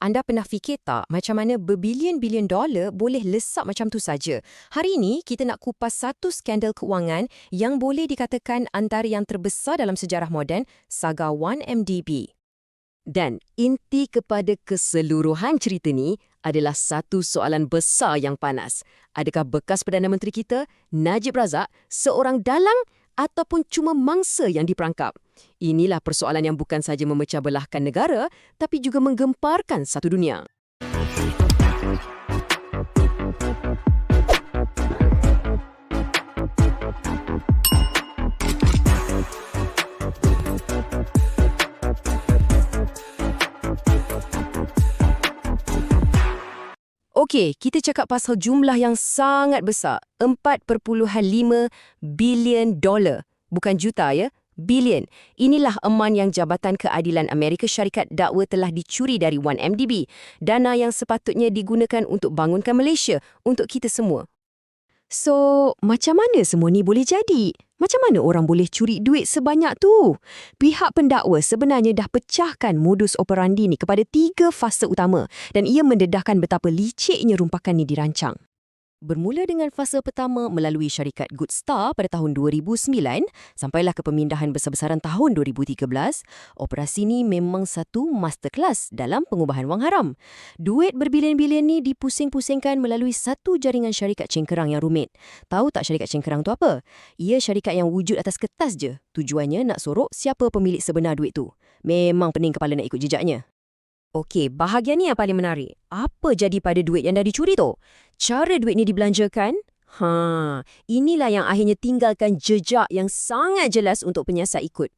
Anda pernah fikir tak macam mana berbilion-bilion dolar boleh lesap macam tu saja? Hari ini kita nak kupas satu skandal keuangan yang boleh dikatakan antara yang terbesar dalam sejarah moden, saga 1MDB. Dan inti kepada keseluruhan cerita ni adalah satu soalan besar yang panas. Adakah bekas Perdana Menteri kita, Najib Razak, seorang dalang ataupun cuma mangsa yang diperangkap? Inilah persoalan yang bukan saja memecah belahkan negara, tapi juga menggemparkan satu dunia. Okey, kita cakap pasal jumlah yang sangat besar. 4.5 bilion dolar. Bukan juta ya, bilion. Inilah eman yang Jabatan Keadilan Amerika Syarikat dakwa telah dicuri dari 1MDB. Dana yang sepatutnya digunakan untuk bangunkan Malaysia untuk kita semua. So, macam mana semua ni boleh jadi? Macam mana orang boleh curi duit sebanyak tu? Pihak pendakwa sebenarnya dah pecahkan modus operandi ni kepada tiga fasa utama dan ia mendedahkan betapa liciknya rumpakan ni dirancang. Bermula dengan fasa pertama melalui syarikat Good Star pada tahun 2009 sampailah ke pemindahan besar-besaran tahun 2013, operasi ni memang satu masterclass dalam pengubahan wang haram. Duit berbilion-bilion ni dipusing-pusingkan melalui satu jaringan syarikat cengkerang yang rumit. Tahu tak syarikat cengkerang tu apa? Ia syarikat yang wujud atas kertas je. Tujuannya nak sorok siapa pemilik sebenar duit tu. Memang pening kepala nak ikut jejaknya. Okey, bahagian ni yang paling menarik. Apa jadi pada duit yang dah dicuri tu? Cara duit ni dibelanjakan? Ha, inilah yang akhirnya tinggalkan jejak yang sangat jelas untuk penyiasat ikut.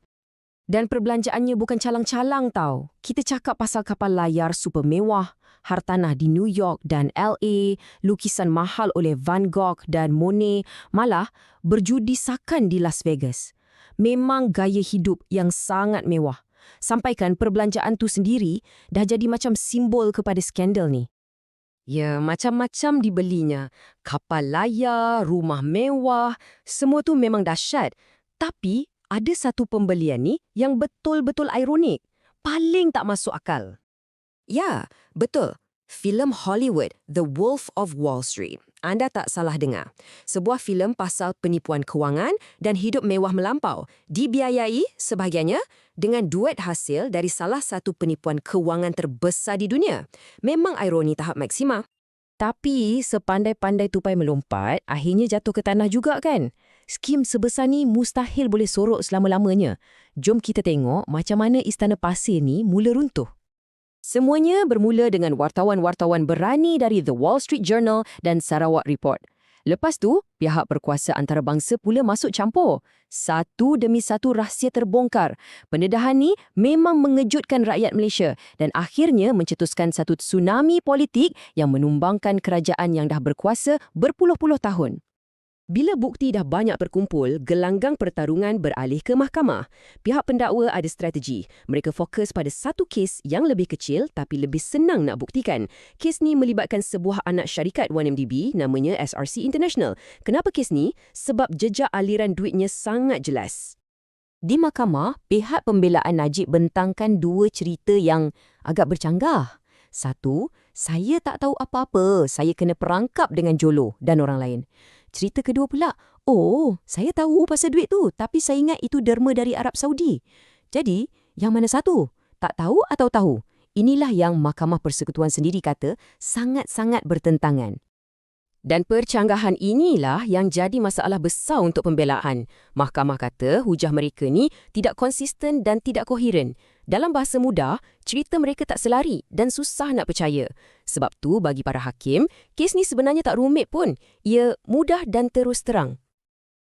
Dan perbelanjaannya bukan calang-calang tau. Kita cakap pasal kapal layar super mewah, hartanah di New York dan LA, lukisan mahal oleh Van Gogh dan Monet, malah berjudi sakan di Las Vegas. Memang gaya hidup yang sangat mewah sampaikan perbelanjaan tu sendiri dah jadi macam simbol kepada skandal ni. Ya, macam-macam dibelinya. Kapal layar, rumah mewah, semua tu memang dahsyat. Tapi ada satu pembelian ni yang betul-betul ironik. Paling tak masuk akal. Ya, betul. Filem Hollywood The Wolf of Wall Street anda tak salah dengar. Sebuah filem pasal penipuan kewangan dan hidup mewah melampau dibiayai sebahagiannya dengan duit hasil dari salah satu penipuan kewangan terbesar di dunia. Memang ironi tahap maksima. Tapi sepandai-pandai tupai melompat, akhirnya jatuh ke tanah juga kan? Skim sebesar ni mustahil boleh sorok selama-lamanya. Jom kita tengok macam mana Istana Pasir ni mula runtuh. Semuanya bermula dengan wartawan-wartawan berani dari The Wall Street Journal dan Sarawak Report. Lepas tu, pihak berkuasa antarabangsa pula masuk campur. Satu demi satu rahsia terbongkar. Pendedahan ni memang mengejutkan rakyat Malaysia dan akhirnya mencetuskan satu tsunami politik yang menumbangkan kerajaan yang dah berkuasa berpuluh-puluh tahun. Bila bukti dah banyak berkumpul, gelanggang pertarungan beralih ke mahkamah. Pihak pendakwa ada strategi. Mereka fokus pada satu kes yang lebih kecil tapi lebih senang nak buktikan. Kes ni melibatkan sebuah anak syarikat 1MDB namanya SRC International. Kenapa kes ni? Sebab jejak aliran duitnya sangat jelas. Di mahkamah, pihak pembelaan Najib bentangkan dua cerita yang agak bercanggah. Satu, saya tak tahu apa-apa, saya kena perangkap dengan Jolo dan orang lain. Cerita kedua pula, oh, saya tahu pasal duit tu, tapi saya ingat itu derma dari Arab Saudi. Jadi, yang mana satu? Tak tahu atau tahu? Inilah yang Mahkamah Persekutuan sendiri kata sangat-sangat bertentangan. Dan percanggahan inilah yang jadi masalah besar untuk pembelaan. Mahkamah kata hujah mereka ni tidak konsisten dan tidak koheren. Dalam bahasa mudah, cerita mereka tak selari dan susah nak percaya. Sebab tu bagi para hakim, kes ni sebenarnya tak rumit pun. Ia mudah dan terus terang.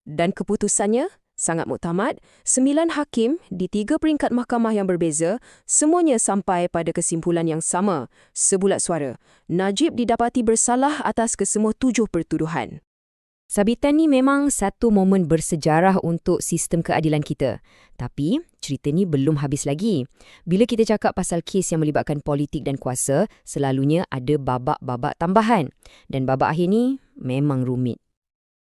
Dan keputusannya, sangat muktamad, sembilan hakim di tiga peringkat mahkamah yang berbeza semuanya sampai pada kesimpulan yang sama, sebulat suara. Najib didapati bersalah atas kesemua tujuh pertuduhan. Sabitan ni memang satu momen bersejarah untuk sistem keadilan kita. Tapi, cerita ni belum habis lagi. Bila kita cakap pasal kes yang melibatkan politik dan kuasa, selalunya ada babak-babak tambahan. Dan babak akhir ni memang rumit.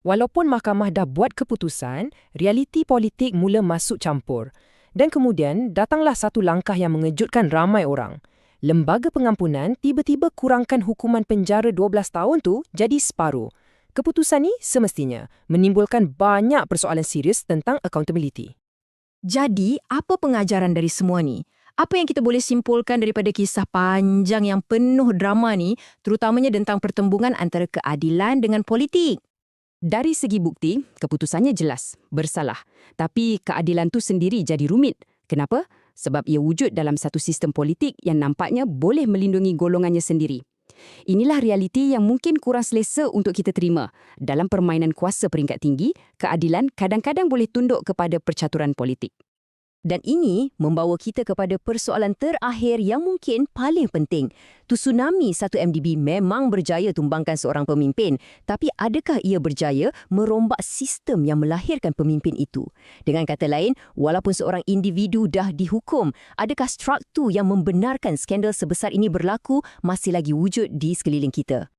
Walaupun mahkamah dah buat keputusan, realiti politik mula masuk campur. Dan kemudian datanglah satu langkah yang mengejutkan ramai orang. lembaga pengampunan tiba-tiba kurangkan hukuman penjara 12 tahun tu jadi separuh. Keputusan ni semestinya menimbulkan banyak persoalan serius tentang accountability. Jadi, apa pengajaran dari semua ni? Apa yang kita boleh simpulkan daripada kisah panjang yang penuh drama ni, terutamanya tentang pertembungan antara keadilan dengan politik? Dari segi bukti, keputusannya jelas, bersalah. Tapi keadilan tu sendiri jadi rumit. Kenapa? Sebab ia wujud dalam satu sistem politik yang nampaknya boleh melindungi golongannya sendiri. Inilah realiti yang mungkin kurang selesa untuk kita terima. Dalam permainan kuasa peringkat tinggi, keadilan kadang-kadang boleh tunduk kepada percaturan politik. Dan ini membawa kita kepada persoalan terakhir yang mungkin paling penting. Tsunami 1MDB memang berjaya tumbangkan seorang pemimpin, tapi adakah ia berjaya merombak sistem yang melahirkan pemimpin itu? Dengan kata lain, walaupun seorang individu dah dihukum, adakah struktur yang membenarkan skandal sebesar ini berlaku masih lagi wujud di sekeliling kita?